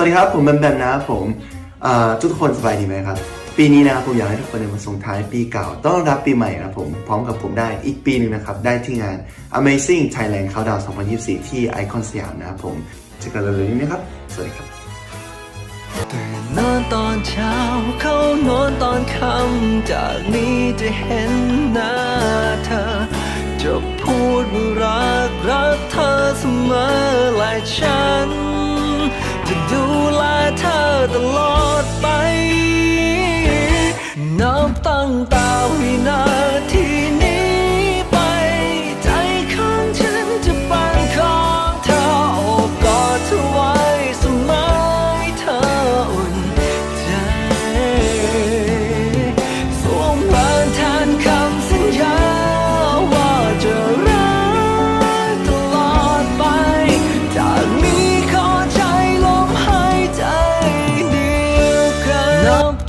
วัสดีครับผมแบมแบมนะครับผมทุกคนสบายดีไหมครับ ปีนี้นะครับผมอยากให้ทุกคนมาส่งท้ายปีเก่า ต้อนรับปีใหม่นะครับผมพร้อมกับผมได้อีกปีหนึ่งนะครับ ได้ที่งาน Amazing Thailand Countdown 2024 ที่ไอคอนสยามนะครับผมเจอกันเร็วๆนี้นะครับ สวัสดีครับตื่นนอนตอนเช้าเข้านอนตอนค่ำจากนี้จะเห็นหน้าเธอจะพูด ตั้งแต่วินาทีนี้ไป ใจของฉันจะเป็นของเธอโอบกอดเธอไว้เสมอให้เธออุ่นใจสวมแหวนแทนคำสัญญาว่าจะรักตลอดไป จากนี้ขอใจลมหายใจเดียวกัน